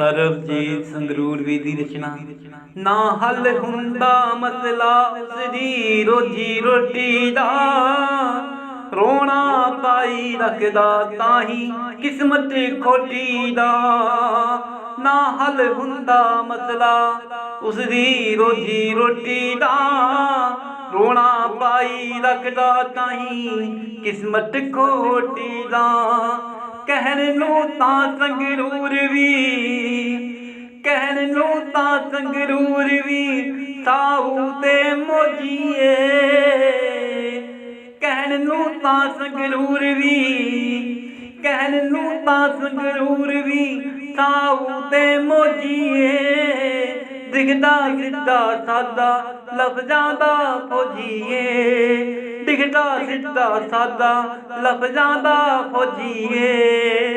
ਸਰਬਜੀਤ ਸੰਗਰੂਰ ਵੀ ਦੀ ਰਚਨਾ। ਨਾ ਹੱਲ ਹੁੰਦਾ ਮਸਲਾ ਉਸ ਰੋਜੀ ਰੋਟੀ ਦਾ। ਰੋਣਾ ਪਾਈ ਰੱਖਦਾ ਤਾਂ ਹੀ ਕਿਸਮਤ ਖੋਟੀ ਦਾ। ਨਾ ਹੱਲ ਹੁੰਦਾ ਮਸਲਾ ਉਸ ਦੀ ਰੋਜੀ ਰੋਟੀ ਦਾ। ਰੋਣਾ ਪਾਈ ਰੱਖਦਾ ਤਾਂ ਹੀ ਕਿਸਮਤ ਖੋਟੀ ਦਾ। ਕਹਿਣ ਨੂੰ ਤਾਂ ਸੰਗਰੂਰ ਵੀ ਕਹਿਣ ਨੂੰ ਤਾਂ ਸੰਗਰੂਰ ਵੀ ਸਾਊ ਤੇ ਮੋਜੀਏ ਕਹਿਣ ਨੂੰ ਤਾਂ ਸੰਗਰੂਰ ਵੀ, ਕਹਿਣ ਨੂੰ ਤਾਂ ਸੰਗਰੂਰ ਵੀ ਸਾਊ ਤੇ ਮੋਜੀਏ ਦਿਖਦਾ ਸਿੱਧਾ ਸਾਦਾ ਲਫ਼ਜ਼ਾਂ ਦਾ ਫੌਜੀਏ। ਦਿਖਦਾ ਸਿੱਧਾ ਸਾਦਾ ਲਫ਼ਜ਼ਾਂ ਦਾ ਫੌਜੀਏ।